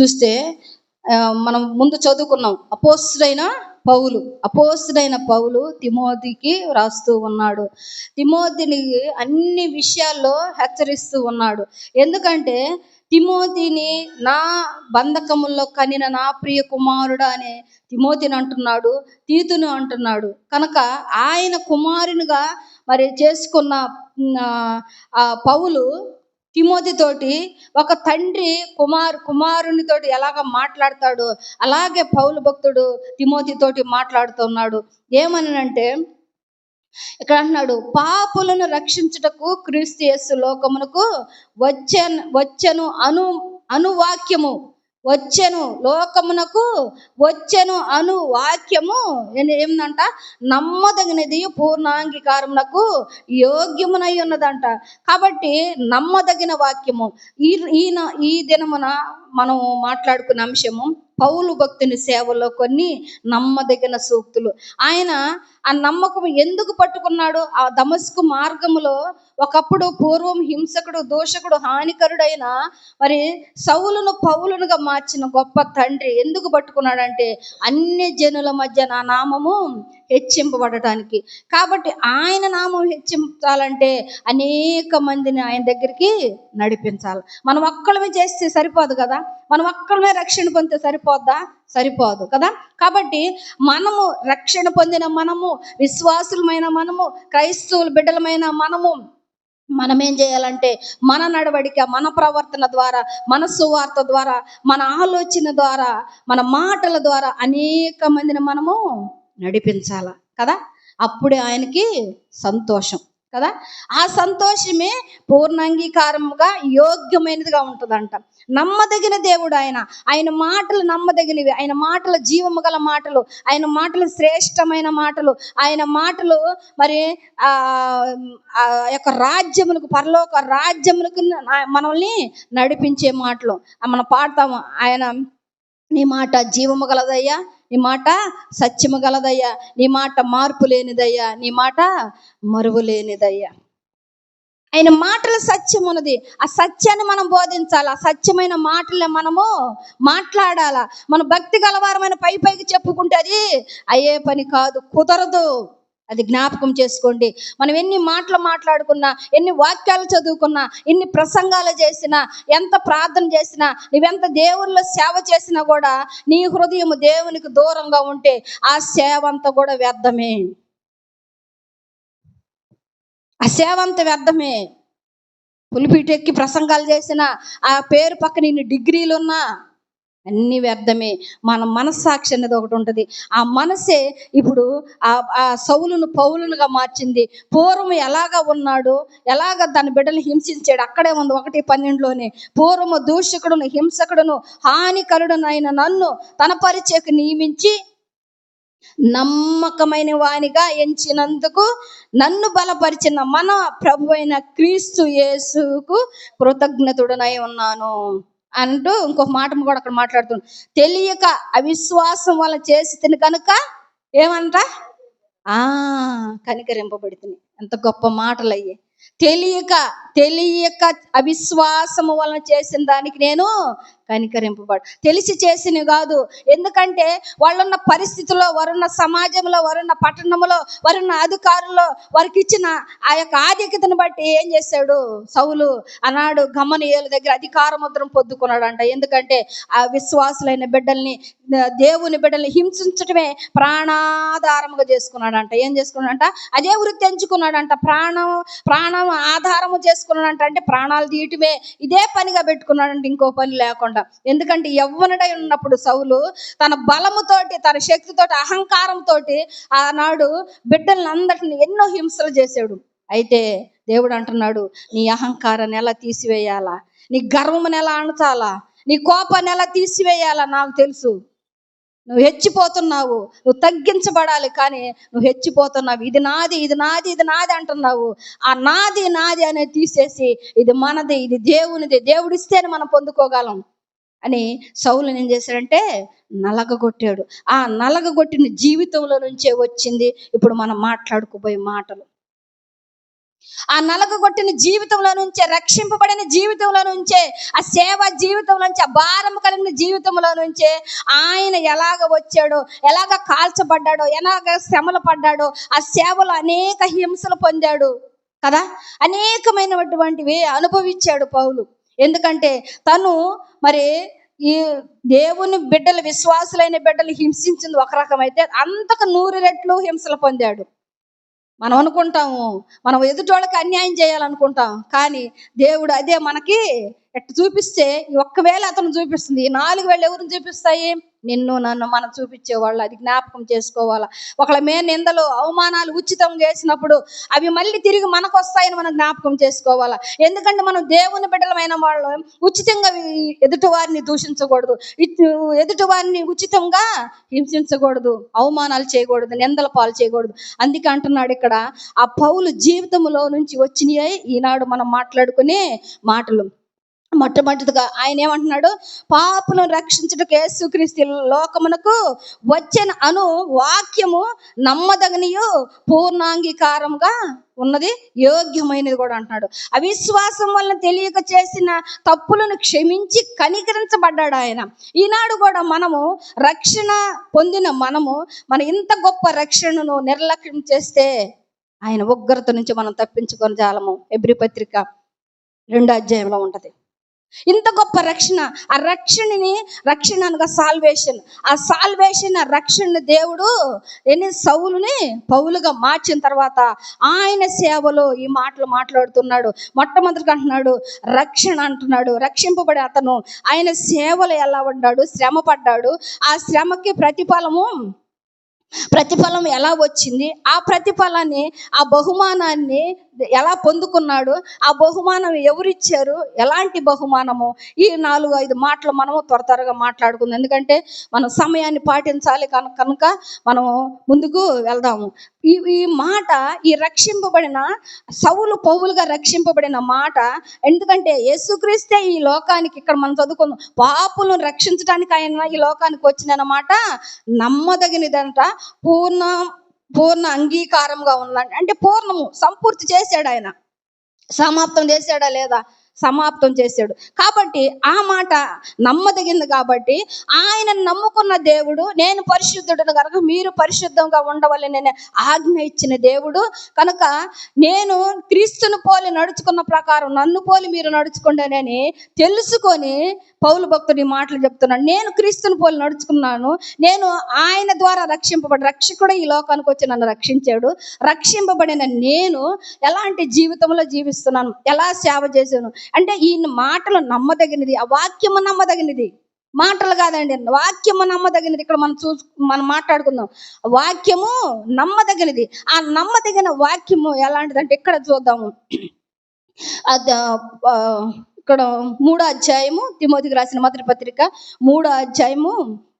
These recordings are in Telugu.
చూస్తే మనం ముందు చదువుకున్నాం. అపోస్తుడైన పౌలు. అపోస్తుడైన పౌలు తిమోతికి రాస్తూ ఉన్నాడు. తిమోతిని అన్ని విషయాల్లో హెచ్చరిస్తూ ఉన్నాడు. ఎందుకంటే తిమోతిని నా బంధకముల్లో కనిన నా ప్రియ కుమారుడు అనే తిమోతిని అంటున్నాడు తీతును అంటున్నాడు. కనుక ఆయన కుమారునిగా మరి చేసుకున్న ఆ పౌలు తిమోతి తోటి ఒక తండ్రి కుమారు కుమారునితోటి ఎలాగ మాట్లాడతాడు? అలాగే పౌలు భక్తుడు తిమోతి తోటి మాట్లాడుతున్నాడు. ఏమనంటే ఇక్కడ అంటున్నాడు పాపులను రక్షించుటకు క్రీస్తు యేసు లోకమునకు వచ్చెన్ వచ్చెను అను అనువాక్యము. వచ్చెను లోకమునకు వచ్చెను అను వాక్యము ఏ- నమ్మదగినది పూర్ణాంగీకారమునకు యోగ్యమునై ఉన్నదంట. కాబట్టి నమ్మదగిన వాక్యము. ఈ ఈయన ఈ దినమున మనం మాట్లాడుకున్న అంశము పౌలు భక్తుని సేవలో కొన్ని నమ్మదగిన సూక్తులు. ఆయన ఆ నమ్మకం ఎందుకు పట్టుకున్నాడు? ఆ దమస్కు మార్గములో ఒకప్పుడు పూర్వం హింసకుడు దోషకుడు హానికరుడైన మరి సౌలును పౌలునుగా మార్చిన గొప్ప తండ్రి ఎందుకు పట్టుకున్నాడంటే అన్ని జనుల మధ్య నా నామము హెచ్చింపబడటానికి. కాబట్టి ఆయన నామం హెచ్చించాలంటే అనేక మందిని ఆయన దగ్గరికి నడిపించాలి. మనం ఒక్కళ్ళమే చేస్తే సరిపోదు కదా? మనం ఒక్కళ్ళమే రక్షణ పొందితే సరిపోద్దా? సరిపోదు కదా? కాబట్టి మనము రక్షణ పొందిన మనము విశ్వాసులమైన మనము క్రైస్తవుల బిడ్డలమైన మనము మనం ఏం చేయాలంటే మన నడవడిక మన ప్రవర్తన ద్వారా మన సువార్త ద్వారా మన ఆలోచన ద్వారా మన మాటల ద్వారా అనేక మందిని మనము నడిపించాల కదా? అప్పుడే ఆయనకి సంతోషం కదా? ఆ సంతోషమే పూర్ణాంగీకారముగా యోగ్యమైనదిగా ఉంటుందంట. నమ్మదగిన దేవుడు ఆయన. ఆయన మాటలు నమ్మదగినవి. ఆయన మాటలు జీవము గల మాటలు. ఆయన మాటలు శ్రేష్టమైన మాటలు. ఆయన మాటలు మరి ఆ యొక్క రాజ్యములకు పరలోక రాజ్యములకు మనల్ని నడిపించే మాటలు. మనం పాడతాము. ఆయన నీ మాట జీవము గలదయ్యా. నీ మాట సత్యము గలదయ్యా. నీ మాట మార్పు లేనిదయ్యా. నీ మాట మరువు లేనిదయ్యా. ఆయన మాటల సత్యం ఉన్నది ఆ సత్యాన్ని మనం బోధించాలి? ఆ సత్యమైన మాటలే మనము మాట్లాడాల? మన భక్తి గలవారమైన పై పైకి చెప్పుకుంటే అది అయ్యే పని కాదు కుదరదు. అది జ్ఞాపకం చేసుకోండి. మనం ఎన్ని మాటలు మాట్లాడుకున్నా ఎన్ని వాక్యాలు చదువుకున్నా ఎన్ని ప్రసంగాలు చేసినా ఎంత ప్రార్థన చేసినా నువ్వెంత దేవుళ్ళ సేవ చేసినా కూడా నీ హృదయం దేవునికి దూరంగా ఉంటే ఆ సేవ అంతా కూడా వ్యర్థమే. ఆ సేవ అంత వ్యర్థమే. పులిపీటెక్కి ప్రసంగాలు చేసిన ఆ పేరు పక్కన ఇన్ని డిగ్రీలు ఉన్నా అన్ని వ్యర్థమే. మన మనస్సాక్షి అనేది ఒకటి ఉంటుంది. ఆ మనసే ఇప్పుడు ఆ ఆ సౌలును పౌలునుగా మార్చింది. పూర్వం ఎలాగ ఉన్నాడు ఎలాగ దాని బిడ్డలు హింసించాడు అక్కడే ఉంది ఒకటి పన్నెండులోనే. పూర్వము దూషకుడును హింసకుడును హానికరుడునైన నన్ను తన పరిచయకు నియమించి నమ్మకమైన వానిగా ఎంచినందుకు నన్ను బలపరిచిన మన ప్రభు అయిన క్రీస్తు యేసుకు కృతజ్ఞతుడనై ఉన్నాను. అంటూ ఇంకొక మాట కూడా అక్కడ మాట్లాడుతుంది తెలియక అవిశ్వాసం వల్ల చేసి తిని కనుక ఏమంట? ఆ కనికరింపబడుతుంది ఎంత గొప్ప మాటలు అయ్యి తెలియక తెలియక అవిశ్వాసము వలన చేసిన దానికి నేను కనికరింపబడు తెలిసి చేసినవి కాదు. ఎందుకంటే వాళ్ళున్న పరిస్థితుల్లో వారున్న సమాజంలో వారున్న పట్టణంలో వారున్న అధికారుల్లో వారికి ఇచ్చిన ఆ యొక్క ఆధిక్యతను బట్టి ఏం చేశాడు? సౌలు అన్నాడు గమనీయుల దగ్గర అధికార ముద్రం పొద్దుకున్నాడంట ఎందుకంటే ఆ విశ్వాసులైన బిడ్డల్ని దేవుని బిడ్డల్ని హింసించటమే ప్రాణాధారముగా చేసుకున్నాడంట. ఏం చేసుకున్నాడంట? అదే వృత్తి ఎంచుకున్నాడంట. ప్రాణం ప్రాణం ఆధారము చేసుకున్నాడంట అంటే ప్రాణాలు తీయటమే ఇదే పనిగా పెట్టుకున్నాడంటే ఇంకో పని లేకుండా. ఎందుకంటే యవ్వనుడై ఉన్నప్పుడు సౌలు తన బలముతోటి తన శక్తితోటి అహంకారంతోటి ఆనాడు బిడ్డల్ని అందరిని ఎన్నో హింసలు చేశాడు. అయితే దేవుడు అంటున్నాడు నీ అహంకారాన్ని ఎలా తీసివేయాలా? నీ గర్వమును ఎలా అణచాలా? నీ కోపాన్ని ఎలా తీసివేయాలా? నాకు తెలుసు. నువ్వు హెచ్చిపోతున్నావు నువ్వు తగ్గించబడాలి కానీ నువ్వు హెచ్చిపోతున్నావు. ఇది నాది ఇది నాది ఇది నాది అంటున్నావు. ఆ నాది నాది అనేది తీసేసి ఇది మనది ఇది దేవునిది దేవుడిస్తేనే మనం పొందుకోగలం అని సౌలు ఏం చేశాడంటే నలగగొట్టాడు. ఆ నలగగొట్టిన జీవితంలో నుంచే వచ్చింది. ఇప్పుడు మనం మాట్లాడుకోబోయే మాటలు. ఆ నలగొట్టిన జీవితంలో నుంచే రక్షింపబడిన జీవితంలో నుంచే ఆ సేవ జీవితంలో నుంచి ఆ భారం కలిగిన జీవితంలో నుంచే ఆయన ఎలాగ వచ్చాడో ఎలాగ కాల్చబడ్డాడో ఎలాగ శ్రమలు పడ్డాడో ఆ సేవలో అనేక హింసలు పొందాడు. కదా? అనేకమైనటువంటివి అనుభవించాడు పౌలు. ఎందుకంటే తను మరి ఈ దేవుని బిడ్డలు విశ్వాసులైన బిడ్డలు హింసించింది ఒక రకమైతే అంతకు నూరు రెట్లు హింసలు పొందాడు. మనం అనుకుంటాము మనం ఎదుటోళ్ళకి అన్యాయం చేయాలనుకుంటాం కానీ దేవుడు అదే మనకి ఎట్టు చూపిస్తే ఒక్కవేళ అతను చూపిస్తుంది ఈ నాలుగు వేళ్ళు ఎవరిని చూపిస్తాయి? నిన్ను నన్ను మనం చూపించేవాళ్ళు అది జ్ఞాపకం చేసుకోవాలా? ఒకళ్ళ మే నిందలు అవమానాలు ఉచితంగా వేసినప్పుడు అవి మళ్ళీ తిరిగి మనకు వస్తాయని మనం జ్ఞాపకం చేసుకోవాలా? ఎందుకంటే మనం దేవుని బిడ్డలమైన వాళ్ళు. ఉచితంగా ఎదుటివారిని ఎదుటి వారిని దూషించకూడదు. ఇటు- ఎదుటి వారిని ఉచితంగా హింసించకూడదు. అవమానాలు చేయకూడదు నిందల పాలు చేయకూడదు. అందుకే అంటున్నాడు ఇక్కడ ఆ పౌలు జీవితంలో నుంచి వచ్చినాయి ఈనాడు మనం మాట్లాడుకునే మాటలు. మొట్టమొదటిగా ఆయన ఏమంటున్నాడు? పాపను రక్షించుటకు యేసుక్రీస్తు లోకమునకు వచ్చిన అను వాక్యము నమ్మదగనియు పూర్ణాంగీకారంగా ఉన్నది యోగ్యమైనది కూడా అంటున్నాడు. అవిశ్వాసం వలన తెలియక చేసిన తప్పులను క్షమించి కనికరించబడ్డాడు ఆయన. ఈనాడు కూడా మనము రక్షణ పొందిన మనము మన ఇంత గొప్ప రక్షణను నిర్లక్ష్యం చేస్తే ఆయన ఉగ్రత నుంచి మనం తప్పించుకొని జాలము. ఎబ్రి పత్రిక రెండో అధ్యాయంలో ఉంటుంది. ఇంత గొప్ప రక్షణ ఆ రక్షణని రక్షణ అనగా సాల్వేషన్ ఆ సాల్వేషన్ ఆ రక్షణ దేవుడు ఎన్ని సౌలుని పౌలుగా మార్చిన తర్వాత ఆయన సేవలో ఈ మాటలు మాట్లాడుతున్నాడు. మొట్టమొదటిగా అంటున్నాడు రక్షణ అంటున్నాడు రక్షింపబడే అతను. ఆయన సేవలు ఎలా ఉన్నాడు శ్రమ పడ్డాడు ఆ శ్రమకి ప్రతిఫలము ప్రతిఫలం ఎలా వచ్చింది? ఆ ప్రతిఫలాన్ని ఆ బహుమానాన్ని ఎలా పొందుకున్నాడు? ఆ బహుమానం ఎవరిచ్చారు? ఎలాంటి బహుమానము? ఈ నాలుగు ఐదు మాటలు మనము త్వర త్వరగా మాట్లాడుకుందాం. ఎందుకంటే మనం సమయాన్ని పాటించాలి కనుక కనుక మనము ముందుకు వెళ్దాము. ఈ ఈ మాట ఈ రక్షింపబడిన సౌలు పౌలుగా రక్షింపబడిన మాట ఎందుకంటే యేసుక్రీస్తే ఈ లోకానికి ఇక్కడ మనం చదువుకుందాం పాపులను రక్షించడానికి ఆయన ఈ లోకానికి వచ్చినమాట నమ్మదగినదంట పూర్ణ పూర్ణ అంగీకారంగా ఉందంట అంటే పూర్ణము సంపూర్తి చేశాడు ఆయన. సమాప్తం చేశాడా లేదా? సమాప్తం చేశాడు. కాబట్టి ఆ మాట నమ్మదగింది కాబట్టి ఆయన నమ్ముకున్న దేవుడు నేను పరిశుద్ధుడు కనుక మీరు పరిశుద్ధంగా ఉండవలని నేను ఆజ్ఞ ఇచ్చిన దేవుడు కనుక నేను క్రీస్తును పోలి నడుచుకున్న ప్రకారం నన్ను పోలి మీరు నడుచుకుండానని తెలుసుకొని పౌలు భక్తుడి మాటలు చెప్తున్నాను నేను క్రీస్తుని పోలి నడుచుకున్నాను నేను ఆయన ద్వారా రక్షింపబడి రక్షకుడు ఈ లోకానికి వచ్చి నన్ను రక్షించాడు. రక్షింపబడిన నేను ఎలాంటి జీవితంలో జీవిస్తున్నాను ఎలా సేవ చేశాను అంటే ఈ మాటలు నమ్మదగినది ఆ వాక్యము నమ్మదగినది. మాటలు కాదండి వాక్యము నమ్మదగినది. ఇక్కడ మనం చూ మనం మాట్లాడుకుందాం. వాక్యము నమ్మదగినది. ఆ నమ్మదగిన వాక్యము ఎలాంటిదంటే ఇక్కడ చూద్దాము. అది ఇక్కడ మూడో అధ్యాయము తిమోతికి రాసిన మొదటి పత్రిక మూడో అధ్యాయము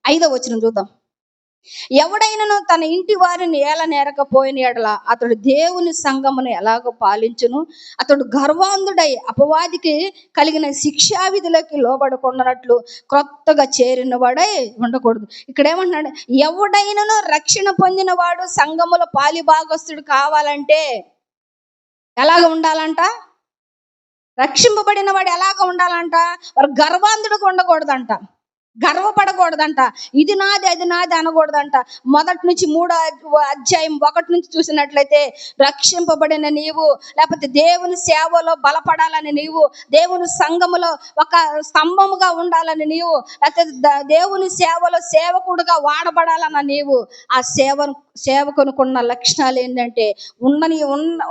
ఐదో వచనం చూద్దాం. ఎవడైనను తన ఇంటి వారిని ఏల నేరకపోయిన ఎడల అతడు దేవుని సంగమును ఎలాగో పాలించును. అతడు గర్వాంధుడై అపవాదికి కలిగిన శిక్షా విధులకి లోబడకుండానట్లు క్రొత్తగా చేరిన వాడై ఉండకూడదు. ఇక్కడ ఏమంటున్నాడు ఎవడైనను రక్షణ పొందిన వాడు పాలి పాలిభాగస్తుడు కావాలంటే ఎలాగ ఉండాలంట? రక్షింపబడిన వాడు ఎలాగ ఉండాలంట? వారు గర్వాంధుడికి ఉండకూడదంట. గర్వపడకూడదంట. ఇది నాది అది నాది అనకూడదంట. మొదటి నుంచి మూడో అధ్యాయం ఒకటి నుంచి చూసినట్లయితే రక్షింపబడిన నీవు లేకపోతే దేవుని సేవలో బలపడాలని నీవు దేవుని సంఘములో ఒక స్తంభముగా ఉండాలని నీవు లేకపోతే దేవుని సేవలో సేవకుడుగా వాడబడాలన్న నీవు ఆ సేవ సేవకునుకున్న లక్షణాలు ఏంటంటే ఉండని ఉన్న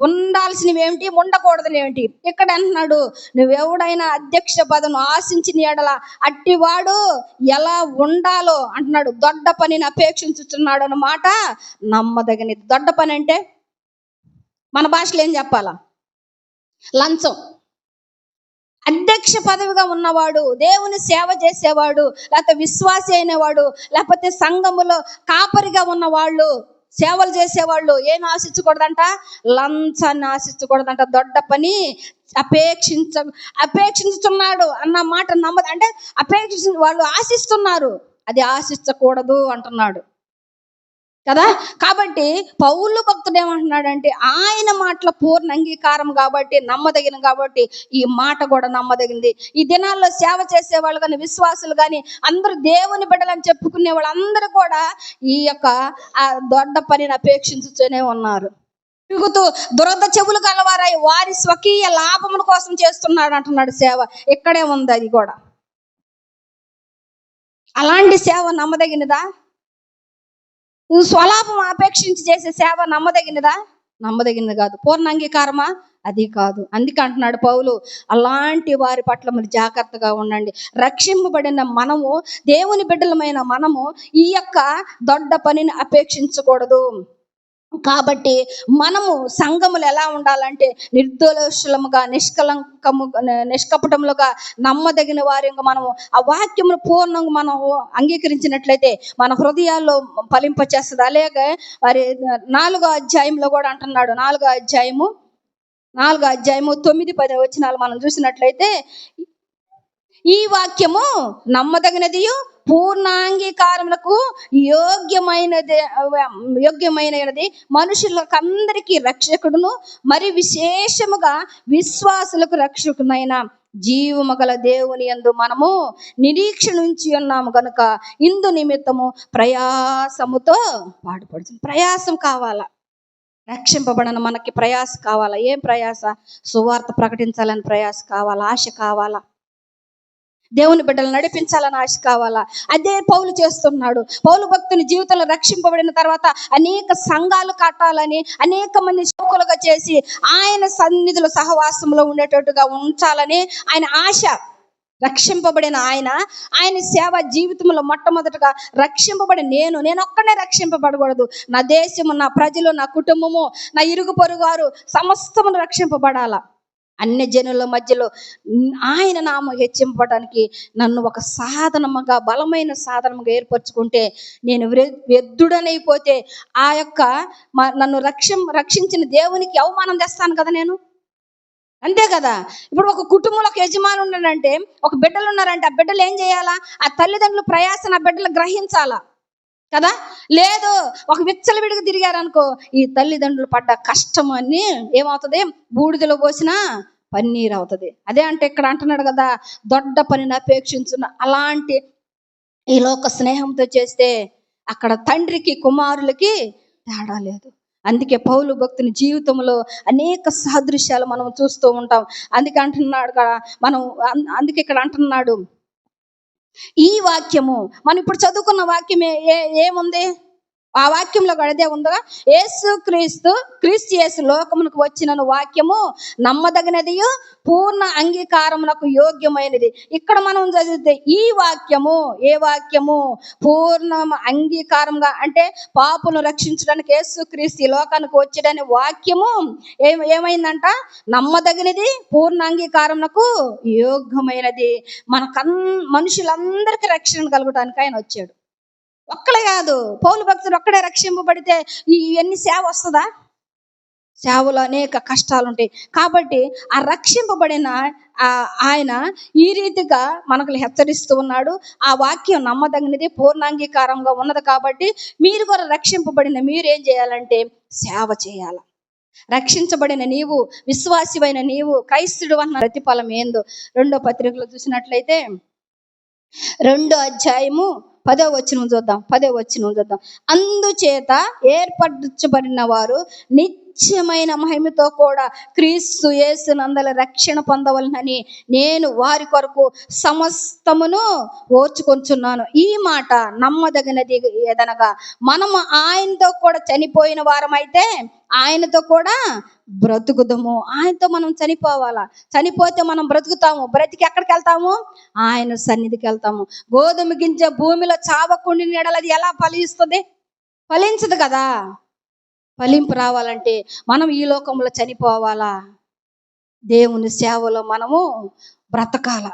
ఉండాల్సినవి ఏమిటి? ఉండకూడదని ఏమిటి? ఇక్కడ అంటున్నాడు నువ్వెవడైనా అధ్యక్ష పదను ఆశించిన ఎడల అట్టివాడు ఎలా ఉండాలో అంటున్నాడు. దొడ్డ పనిని అపేక్షించుతున్నాడు అన్నమాట. నమ్మదగినది. దొడ్డ పని అంటే మన భాషలో ఏం చెప్పాలా? లంచం. అధ్యక్ష పదవిగా ఉన్నవాడు దేవుని సేవ చేసేవాడు లేకపోతే విశ్వాసి అయినవాడు లేకపోతే సంఘములో కాపరిగా ఉన్నవాళ్ళు సేవలు చేసేవాళ్ళు ఏం ఆశించకూడదంట? లంచాన్ని ఆశించకూడదంట. దొడ్డ పని అపేక్షించ అపేక్షించుతున్నాడు అన్న మాట నమ్మదు అంటే అపేక్షించ వాళ్ళు ఆశిస్తున్నారు. అది ఆశించకూడదు అంటున్నాడు. కదా? కాబట్టి పౌరులు భక్తుడు ఏమంటున్నాడంటే ఆయన మాటల పూర్ణ అంగీకారం కాబట్టి నమ్మదగిన కాబట్టి ఈ మాట కూడా నమ్మదగింది. ఈ దినాల్లో సేవ చేసే వాళ్ళు కానీ విశ్వాసులు కానీ అందరూ దేవుని బిడ్డలని చెప్పుకునే వాళ్ళందరూ కూడా ఈ యొక్క ఆ దొడ్డ పనిని అపేక్షించుతూనే ఉన్నారు. తిరుగుతూ దురద చెవులు కలవారై వారి స్వకీయ లాభముల కోసం చేస్తున్నాడు అంటున్నాడు సేవ. ఇక్కడే ఉంది అది కూడా. అలాంటి సేవ నమ్మదగినదా? నువ్వు స్వలాభం అపేక్షించి చేసే సేవ నమ్మదగినదా? నమ్మదగినది కాదు. పూర్ణ అంగీకారమా? అది కాదు. అందుకే అంటున్నాడు పౌలు అలాంటి వారి పట్ల మరి జాగ్రత్తగా ఉండండి. రక్షింపబడిన మనము దేవుని బిడ్డలమైన మనము ఈ యొక్క దొడ్డ పనిని అపేక్షించకూడదు. కాబట్టి మనము సంఘములు ఎలా ఉండాలంటే నిర్దోషులముగా నిష్కలంకము నిష్కపటములుగా నమ్మదగిన వారిగా మనము ఆ వాక్యమును పూర్ణంగా మనం అంగీకరించినట్లయితే మన హృదయాల్లో ఫలింపచేస్తుంది అలాగే మరి నాలుగో అధ్యాయంలో కూడా అంటున్నాడు. నాలుగో అధ్యాయము నాలుగో అధ్యాయము తొమ్మిది పది వచ్చినాలు మనం చూసినట్లయితే ఈ వాక్యము నమ్మదగినదియు పూర్ణాంగీకారములకు యోగ్యమైనది యోగ్యమైనది. మనుషులకందరికీ రక్షకుడును మరి విశేషముగా విశ్వాసులకు రక్షకునైన జీవము గల దేవుని యందు మనము నిరీక్ష నుంచి ఉన్నాము గనుక ఇందు నిమిత్తము ప్రయాసముతో పాటుపడుతుంది ప్రయాసం కావాలా? రక్షింపబడిన మనకి ప్రయాస కావాలా? ఏం ప్రయాస? సువార్త ప్రకటించాలని ప్రయాస కావాలా? ఆశ కావాలా? దేవుని బిడ్డలు నడిపించాలని ఆశ కావాలా? అదే పౌలు చేస్తున్నాడు. పౌలు భక్తుని జీవితంలో రక్షింపబడిన తర్వాత అనేక సంఘాలు కట్టాలని అనేక మంది శోకులుగా చేసి ఆయన సన్నిధుల సహవాసంలో ఉండేటట్టుగా ఉంచాలని ఆయన ఆశ. రక్షింపబడిన ఆయన ఆయన సేవ జీవితంలో మొట్టమొదటగా రక్షింపబడి నేను నేను ఒక్కనే రక్షింపబడకూడదు. నా దేశము నా ప్రజలు నా కుటుంబము నా ఇరుగు పొరుగు వారు సమస్తమును రక్షింపబడాల? అన్ని జనుల మధ్యలో ఆయన నామ హెచ్చింపడానికి నన్ను ఒక సాధనముగా బలమైన సాధనముగా ఏర్పరచుకుంటే నేను వ్రె- వ్యర్థుడనైపోతే ఆ యొక్క మ- నన్ను రక్షం రక్షించిన దేవునికి అవమానం తెస్తాను కదా నేను? అంతే కదా? ఇప్పుడు ఒక కుటుంబంలో ఒక యజమాని ఉన్నాడంటే ఒక బిడ్డలు ఉన్నారంటే ఆ బిడ్డలు ఏం చేయాలా? ఆ తల్లిదండ్రులు ప్రయాసన ఆ బిడ్డలు గ్రహించాలా? కదా? లేదు ఒక విచ్చలవిడిగా తిరిగారనుకో ఈ తల్లిదండ్రులు పడ్డ కష్టం అని ఏమవుతుంది? బూడిదలో పోసిన పన్నీరు అవుతుంది. అదే అంటే ఇక్కడ అంటున్నాడు కదా దొడ్డ పనిని అపేక్షించున్న అలాంటి ఈ లోక స్నేహంతో చేస్తే అక్కడ తండ్రికి కుమారులకి తేడా లేదు. అందుకే పౌలు భక్తుని జీవితంలో అనేక సాదృశ్యాలు మనం చూస్తూ ఉంటాం. అందుకే అంటున్నాడు కదా మనం అందుకే ఇక్కడ అంటున్నాడు ఈ వాక్యము. మనం ఇప్పుడు చదువుకున్న వాక్యం ఏ- ఏ- ఏముంది? ఆ వాక్యంలో గడదే ఉందిగా. యేసు క్రీస్తు క్రీస్తు యేసు లోకమునకు వచ్చిన వాక్యము నమ్మదగినది పూర్ణ అంగీకారమునకు యోగ్యమైనది. ఇక్కడ మనం చదివితే ఈ వాక్యము ఏ వాక్యము? పూర్ణ అంగీకారంగా అంటే పాపును రక్షించడానికి యేసు క్రీస్తు ఈ లోకానికి వచ్చాడనే వాక్యము ఏం ఏమైందంట? నమ్మదగినది పూర్ణ అంగీకారమునకు యోగ్యమైనది. మనకన్ మనుషులందరికీ రక్షణ కలగడానికి ఆయన వచ్చాడు. ఒక్కలే కాదు. పౌలు భక్తుడు ఒక్కడే రక్షింపబడితే ఇవన్నీ సేవ వస్తుందా? సేవలో అనేక కష్టాలు ఉంటాయి కాబట్టి ఆ రక్షింపబడిన ఆ ఆయన ఈ రీతిగా మనకు హెచ్చరిస్తూ ఉన్నాడు. ఆ వాక్యం నమ్మదగినది పూర్ణాంగీకారంగా ఉన్నది కాబట్టి మీరు కూడా రక్షింపబడిన మీరు ఏం చేయాలంటే సేవ చేయాలి. రక్షించబడిన నీవు విశ్వాసివైన నీవు క్రైస్తుడు అన్న ప్రతిఫలం ఏందో రెండో పత్రికలో చూసినట్లయితే రెండో అధ్యాయము పదో వచ్చిన చూద్దాం పదో వచ్చిన చూద్దాం. అందుచేత ఏర్పరచబడిన వారు నిత్య నిత్యమైన మహిమతో కూడా క్రీస్తు యేసునందల రక్షణ పొందవలనని నేను వారి కొరకు సమస్తమును ఓర్చుకొంచున్నాను. ఈ మాట నమ్మదగినది ఏదనగా మనము ఆయనతో కూడా చనిపోయిన వారమైతే ఆయనతో కూడా బ్రతుకుదము. ఆయనతో మనం చనిపోవాలా? చనిపోతే మనం బ్రతుకుతాము. బ్రతికి ఎక్కడికి వెళ్తాము? ఆయన సన్నిధికి వెళ్తాము. గోధుమ గింజ భూమిలో చావకుండా నీడలు అది ఎలా ఫలిస్తుంది? ఫలించదు కదా? ఫలింపు రావాలంటే మనం ఈ లోకంలో చనిపోవాలా? దేవుని సేవలో మనము బ్రతకాల?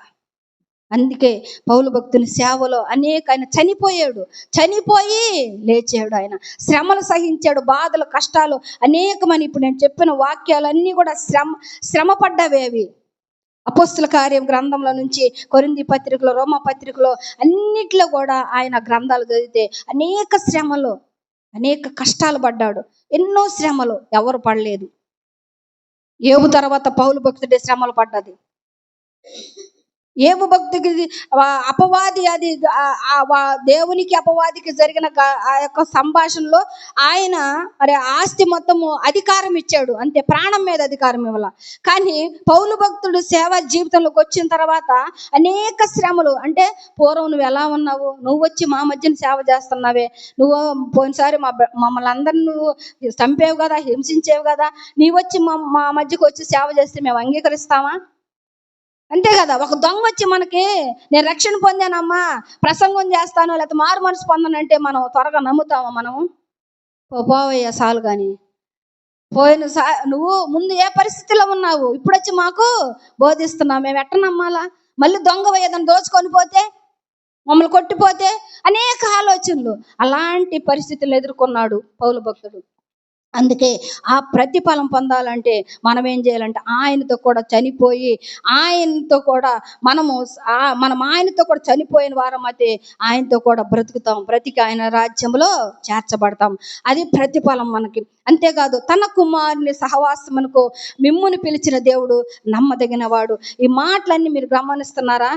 అందుకే పౌలు భక్తుని సేవలో అనేక ఆయన చనిపోయాడు. చనిపోయి లేచాడు ఆయన. శ్రమలు సహించాడు బాధలు కష్టాలు అనేకమని ఇప్పుడు నేను చెప్పిన వాక్యాలన్నీ కూడా శ్రమ శ్రమ పడ్డవే అవి. అపోస్తుల కార్యం గ్రంథంలో నుంచి కొరింది పత్రికలో రోమ పత్రికలో అన్నిట్లో కూడా ఆయన గ్రంథాలు చదివితే అనేక శ్రమలు అనేక కష్టాలు పడ్డాడు. ఎన్నో శ్రమలు. ఎవరు పడలేదు. ఏవు తర్వాత పౌలు భక్తుడే శ్రమలు పడ్డది. ఏబు భక్తికి అపవాది అది దేవునికి అపవాదికి జరిగిన ఆ యొక్క సంభాషణలో ఆయన మరి ఆస్తి మొత్తము అధికారం ఇచ్చాడు. అంతే ప్రాణం మీద అధికారం ఇవ్వాల. కానీ పౌలు భక్తుడు సేవా జీవితంలోకి వచ్చిన తర్వాత అనేక శ్రమలు అంటే పూర్వం నువ్వు ఎలా ఉన్నావు? నువ్వు వచ్చి మా మధ్యన సేవ చేస్తున్నావే. నువ్వు పోయినసారి మా మమ్మల్ని అందరిని నువ్వు చంపేవు కదా హింసించేవు కదా. నీ వచ్చి మా మా మధ్యకు వచ్చి సేవ చేస్తే మేము అంగీకరిస్తామా? అంతే కదా ఒక దొంగ వచ్చి మనకి నేను రక్షణ పొందానమ్మా ప్రసంగం చేస్తాను లేకపోతే మారు మనసు పొందనంటే మనం త్వరగా నమ్ముతామా మనం? ఓ పోవయ్యా సాలు కానీ పోయిన సా నువ్వు ముందు ఏ పరిస్థితిలో ఉన్నావు? ఇప్పుడు వచ్చి మాకు బోధిస్తున్నావు. మేము ఎట్ట నమ్మాలా? మళ్ళీ దొంగ ఏదైనా దోచుకొని పోతే మమ్మల్ని కొట్టిపోతే అనేక ఆలోచనలు. అలాంటి పరిస్థితులు ఎదుర్కొన్నాడు పౌలు భక్తుడు. అందుకే ఆ ప్రతిఫలం పొందాలంటే మనం ఏం చేయాలంటే ఆయనతో కూడా చనిపోయి ఆయనతో కూడా మనము ఆ మనం ఆయనతో కూడా చనిపోయిన వారం అయితే ఆయనతో కూడా బ్రతుకుతాం. బ్రతికి ఆయన రాజ్యంలో చేర్చబడతాం. అది ప్రతిఫలం మనకి. అంతేకాదు తన కుమారుని సహవాసమునకు మిమ్ముని పిలిచిన దేవుడు నమ్మదగిన వాడు ఈ మాటలన్నీ మీరు గమనిస్తున్నారా?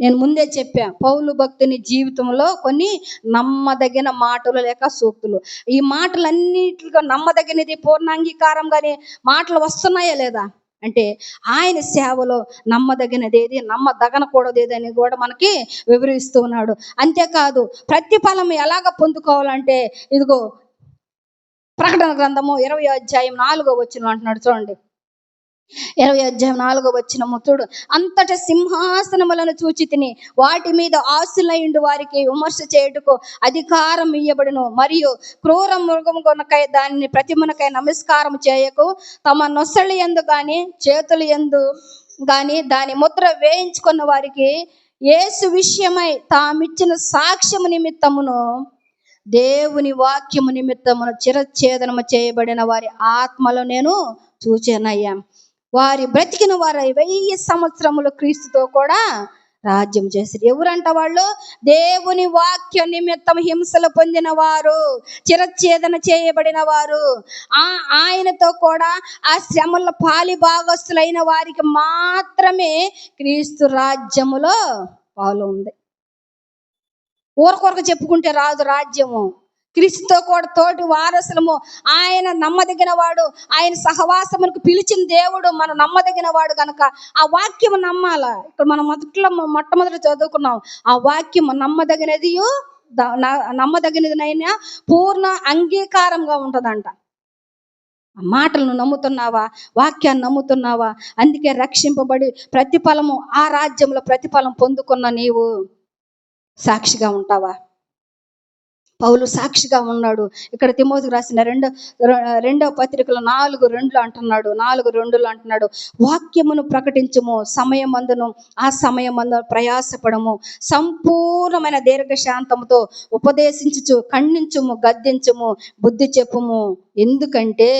నేను ముందే చెప్పా పౌలు భక్తుని జీవితంలో కొన్ని నమ్మదగిన మాటలు లేక సూక్తులు. ఈ మాటలన్నిటిలో నమ్మదగినది పూర్ణాంగీకారం కానీ మాటలు వస్తున్నాయా లేదా? అంటే ఆయన సేవలో నమ్మదగినదేది ఏది? అని కూడా మనకి వివరిస్తూ ఉన్నాడు. అంతేకాదు ప్రతిఫలం ఎలాగ పొందుకోవాలంటే ఇదిగో ప్రకటన గ్రంథము ఇరవై అధ్యాయం నాలుగో వచ్చిన అంటున్నాడు. చూడండి. ఇరవై అధ్యాయం నాలుగో వచ్చిన ముతుడు అంతట సింహాసనములను చూచి తిని వాటి మీద ఆశులైండు వారికి విమర్శ చేయుటకు అధికారం ఇయ్యబడును. మరియు క్రూర మృగం కొనకై దానిని ప్రతిమనకై నమస్కారం చేయకు. తమ నొసళ్ళు ఎందు గాని చేతులు ఎందు గాని దాని ముద్ర వేయించుకున్న వారికి యేసు విషయమై తామిచ్చిన సాక్ష్యము నిమిత్తమును దేవుని వాక్యము నిమిత్తమును చిరఛేదనము చేయబడిన వారి ఆత్మలో నేను చూచానయ్యా. వారి బ్రతికిన వారు వెయ్యి సంవత్సరములు క్రీస్తుతో కూడా రాజ్యం చేశారు. ఎవరంట వాళ్ళు? దేవుని వాక్య నిమిత్తం హింసలు పొందిన వారు చిరచ్ఛేదన చేయబడిన వారు. ఆ ఆయనతో కూడా ఆ శ్రమల పాలి భాగస్తులైన వారికి మాత్రమే క్రీస్తు రాజ్యములో పాలు ఉంది. ఊరకొరకు చెప్పుకుంటే రాదు రాజ్యము. క్రీస్తుతో కూడా తోటి వారసులము. ఆయన నమ్మదగిన వాడు ఆయన సహవాసమునకు పిలిచిన దేవుడు మన నమ్మదగిన వాడు కనుక ఆ వాక్యము నమ్మాల? ఇక్కడ మనం మొదట్లో మొట్టమొదటి చదువుకున్నాం. ఆ వాక్యము నమ్మదగినది నమ్మదగినదినైనా పూర్ణ అంగీకారంగా ఉంటుందంట. మాటలను నమ్ముతున్నావా? వాక్యాన్ని నమ్ముతున్నావా? అందుకే రక్షింపబడి ప్రతిఫలము ఆ రాజ్యంలో ప్రతిఫలం పొందుకున్న నీవు సాక్షిగా ఉంటావా? పౌలు సాక్షిగా ఉన్నాడు. ఇక్కడ తిమోతికి రాసిన రెండో రెండో పత్రికలో నాలుగు రెండులు అంటున్నాడు. నాలుగు రెండులు అంటున్నాడు. వాక్యమును ప్రకటించము సమయమందును ఆ సమయమందు ప్రయాసపడము. సంపూర్ణమైన దీర్ఘశాంతముతో ఉపదేశించుచు ఖండించుము గద్దించుము బుద్ధి చెప్పుము. ఎందుకంటే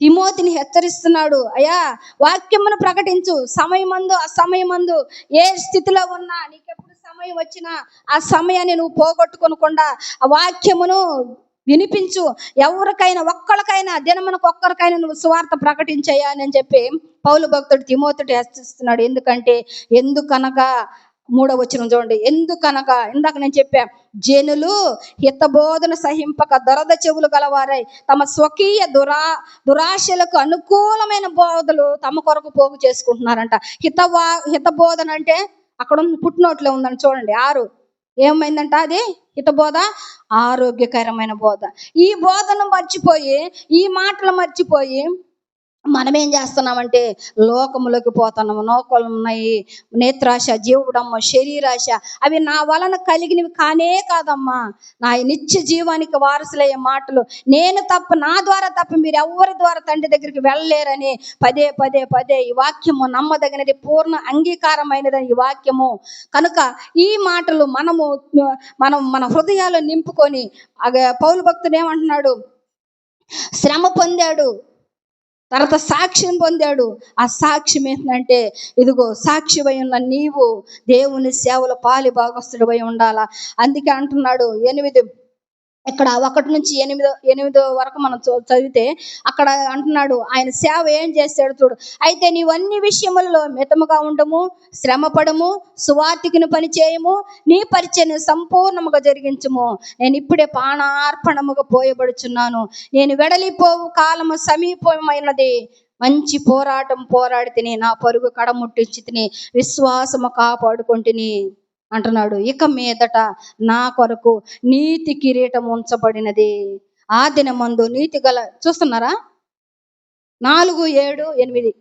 తిమోతిని హెచ్చరిస్తున్నాడు. అయ్యా వాక్యమును ప్రకటించు సమయమందు అసమయమందు ఏ స్థితిలో ఉన్నా నీకెప్పుడు సమయం వచ్చిన ఆ సమయాన్ని నువ్వు పోగొట్టుకోనకుండా ఆ వాక్యమును వినిపించు. ఎవరికైనా ఒక్కరికైనా దినమునకు ఒక్కరికైనా నువ్వు స్వార్థ ప్రకటించయ్యా అని చెప్పి పౌలు భక్తుడు తిమోతుడు హెచ్చరిస్తున్నాడు ఎందుకంటే ఎందుకనగా మూడవ వచ్చిన చూడండి. ఎందుకనగా ఇందాక నేను చెప్పా జనులు హితబోధన సహింపక దొరద చెవులు గలవారై తమ స్వకీయ దురా దురాశలకు అనుకూలమైన బోధలు తమ కొరకు పోగు చేసుకుంటున్నారంట. హితవా హితబోధన అంటే అక్కడ ఉంది పుట్టినోట్లో ఉందని చూడండి ఆరు. ఏమైందంట అది? హితబోధ? ఆరోగ్యకరమైన బోధ. ఈ బోధను మర్చిపోయి ఈ మాటలు మర్చిపోయి మనం ఏం చేస్తున్నామంటే లోకములోకి పోతున్నాము. నోకలు ఉన్నాయి నేత్రాశ జీవుడమ్మ శరీరాశ అవి నా వలన కలిగినవి కానే కాదమ్మా. నా నిత్య జీవానికి వారసులయ్యే మాటలు నేను తప్ప నా ద్వారా తప్ప మీరు ఎవరి ద్వారా తండ్రి దగ్గరికి వెళ్ళలేరని పదే పదే పదే ఈ వాక్యము నమ్మదగినది పూర్ణ అంగీకారమైనదని ఈ వాక్యము. కనుక ఈ మాటలు మనము మనం మన హృదయాలు నింపుకొని అగ- పౌలు భక్తుడు ఏమంటున్నాడు? శ్రమ పొందాడు. తర్వాత సాక్ష్యం పొందాడు. ఆ సాక్ష్యం ఏంటంటే ఇదిగో సాక్షివై ఉన్న నీవు దేవుని సేవల పాలి భాగస్తుడివై ఉండాలా? అందుకే అంటున్నాడు ఎనిమిది ఇక్కడ ఒకటి నుంచి ఎనిమిదో ఎనిమిదో వరకు మనం చదివితే అక్కడ అంటున్నాడు ఆయన సేవ ఏం చేస్తాడు చూడు. అయితే నీవన్ని అన్ని విషయములలో మితముగా ఉండము శ్రమపడము సువార్తికిని పని చేయము నీ పరిచయను సంపూర్ణముగా జరిగించము. నేను ఇప్పుడే పానార్పణముగా పోయబడుచున్నాను. నేను వెడలిపోవు కాలము సమీపమైనది. మంచి పోరాటం పోరాడితిని నా పరుగు కడముట్టించి తిని విశ్వాసము కాపాడుకుంటుని. అంటున్నాడు. ఇక మీదట నా కొరకు నీతి కిరీటం ఉంచబడినది. ఆ దినమందు నీతి గల చూస్తున్నారా? నాలుగు ఏడు ఎనిమిది.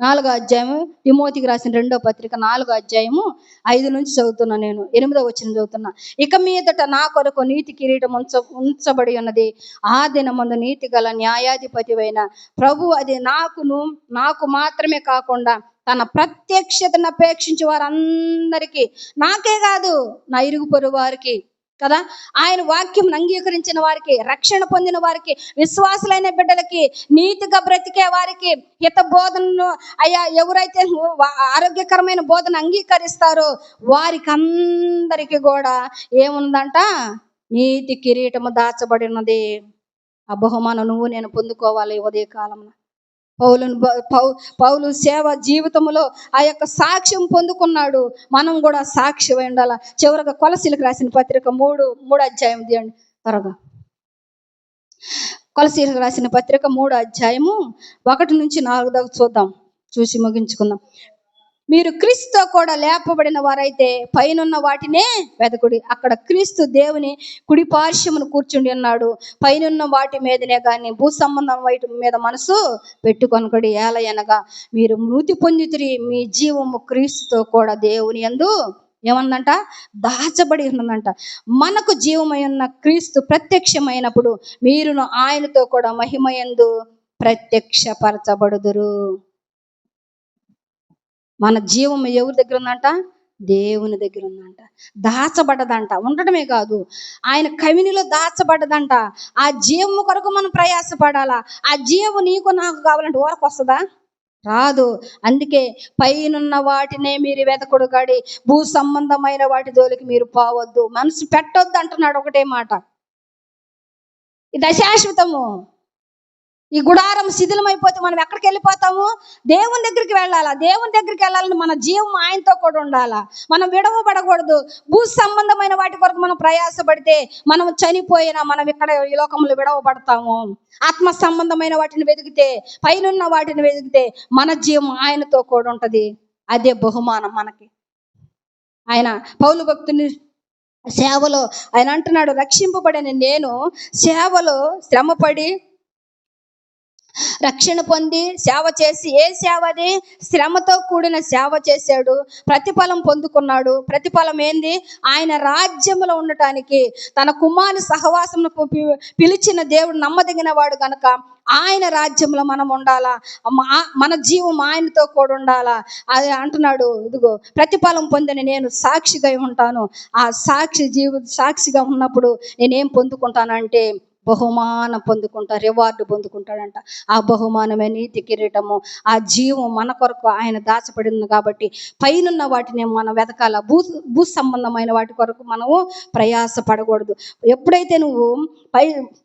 నాలుగో అధ్యాయము తిమోతికి రాసిన రెండో పత్రిక నాలుగో అధ్యాయము ఐదు నుంచి చదువుతున్నా నేను. ఎనిమిదో వచ్చిన చదువుతున్నా. ఇక మీదట నా కొరకు నీతి కిరీటం ఉంచ ఉంచబడి ఉన్నది. ఆ దినమందు నీతి గల న్యాయాధిపతి అయిన ప్రభు అది నాకును నాకు మాత్రమే కాకుండా తన ప్రత్యక్షతను అపేక్షించే వారందరికీ నాకే కాదు నా ఇరుగు పొరు వారికి కదా? ఆయన వాక్యం అంగీకరించిన వారికి రక్షణ పొందిన వారికి విశ్వాసులైన బిడ్డలకి నీతిగా బ్రతికే వారికి హిత బోధనను అయ్యా ఎవరైతే ఆరోగ్యకరమైన బోధన అంగీకరిస్తారో వారికి అందరికీ కూడా ఏముందంట? నీతి కిరీటము దాచబడినది. ఆ బహుమానం నువ్వు నేను పొందుకోవాలి ఉదయకాలంలో ఉదయ కాలంలో పౌలును పౌ పౌలు సేవ జీవితంలో ఆ యొక్క సాక్ష్యం పొందుకున్నాడు. మనం కూడా సాక్షి ఉండాల. చివరగా కొలసీలకు రాసిన పత్రిక మూడు మూడు అధ్యాయం తీయండి. త్వరగా. కొలసీలకు రాసిన పత్రిక మూడు అధ్యాయము ఒకటి నుంచి నాలుగు దాకా చూద్దాం. చూసి ముగించుకుందాం. మీరు క్రీస్తు కూడా లేపబడిన వారైతే పైనున్న వాటినే వెదకుడి. అక్కడ క్రీస్తు దేవుని కుడి పార్శ్వమును కూర్చుండి ఉన్నాడు. పైనున్న వాటి మీదనే కానీ భూ సంబంధం వాటి మీద మనసు పెట్టుకొనకడి. ఏలయనగా మీరు మృతి పొందితిరి. మీ జీవము క్రీస్తుతో కూడా దేవుని ఎందు ఏమందంట? దాచబడి ఉన్నదంట. మనకు జీవమై ఉన్న క్రీస్తు ప్రత్యక్షమైనప్పుడు మీరును ఆయనతో కూడా మహిమయందు ప్రత్యక్షపరచబడుదురు. మన జీవం ఎవరి దగ్గర ఉందంట దేవుని దగ్గర ఉందంట దాచబడ్డదంట. ఉండటమే కాదు ఆయన కవినిలో దాచబడ్డదంట. ఆ జీవము కొరకు మనం ప్రయాసపడాలా? ఆ జీవము నీకు నాకు కావాలంటే ఓరకు వస్తుందా? రాదు. అందుకే పైనున్న వాటినే మీరు వెతకుడు గాడి భూ సంబంధమైన వాటి జోలికి మీరు పోవద్దు. మనసు పెట్టొద్దు అంటున్నాడు ఒకటే మాట. ఇది అశాశ్వతము ఈ గుడారం శిథిలమైపోతే మనం ఎక్కడికి వెళ్ళిపోతాము? దేవుని దగ్గరికి వెళ్ళాలా? దేవుని దగ్గరికి వెళ్ళాలని మన జీవం ఆయనతో కూడా ఉండాలా? మనం విడవబడకూడదు. భూ సంబంధమైన వాటి కొరకు మనం ప్రయాసపడితే మనం చనిపోయినా మనం ఇక్కడ ఈ లోకంలో విడవబడతాము. ఆత్మ సంబంధమైన వాటిని వెతికితే పైనున్న వాటిని వెతికితే మన జీవం ఆయనతో కూడా ఉంటుంది. అదే బహుమానం మనకి. ఆయన పౌలు భక్తుని సేవలో ఆయన అంటున్నాడు రక్షింపబడిన నేను సేవలో శ్రమపడి రక్షణ పొంది సేవ చేసి ఏ సేవ అది శ్రమతో కూడిన సేవ చేశాడు ప్రతిఫలం పొందుకున్నాడు. ప్రతిఫలం ఏంది? ఆయన రాజ్యంలో ఉండటానికి తన కుమారుని సహవాసమును పి- పిలిచిన దేవుడు నమ్మదగిన వాడు కనుక ఆయన రాజ్యంలో మనం ఉండాలా? మా- మన జీవం ఆయనతో కూడా ఉండాలా? అది అంటున్నాడు ఇదిగో ప్రతిఫలం పొందిన నేను సాక్షిగా ఉంటాను. ఆ సాక్షి జీవ సాక్షిగా ఉన్నప్పుడు నేనేం పొందుకుంటానంటే బహుమానం పొందుకుంటా రివార్డు పొందుకుంటాడంట. ఆ బహుమానమే నీతి కిరీటము. ఆ జీవం మన కొరకు ఆయన దాచబడింది కాబట్టి పైనున్న వాటిని మనం వెతకాల. భూ భూ సంబంధమైన వాటి కొరకు మనము ప్రయాస పడకూడదు. ఎప్పుడైతే నువ్వు పై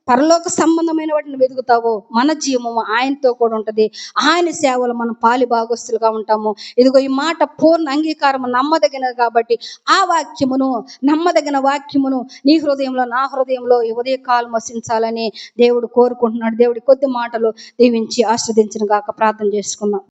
పరలోక సంబంధమైన వాటిని వెతుకుతావో మన జీవము ఆయనతో కూడా ఉంటుంది. ఆయన సేవలు మనం పాలి భాగస్తులుగా ఉంటాము. ఇదిగో ఈ మాట పూర్ణ అంగీకారం నమ్మదగినది కాబట్టి ఆ వాక్యమును నమ్మదగిన వాక్యమును నీ హృదయంలో నా హృదయంలో ఉదయకాలం వసించ. కాలం దేవుడు కోరుకుంటున్నాడు. దేవుడి కొద్ది మాటలు దీవించి ఆస్వాదించిన గాక ప్రార్థన చేసుకుందాం.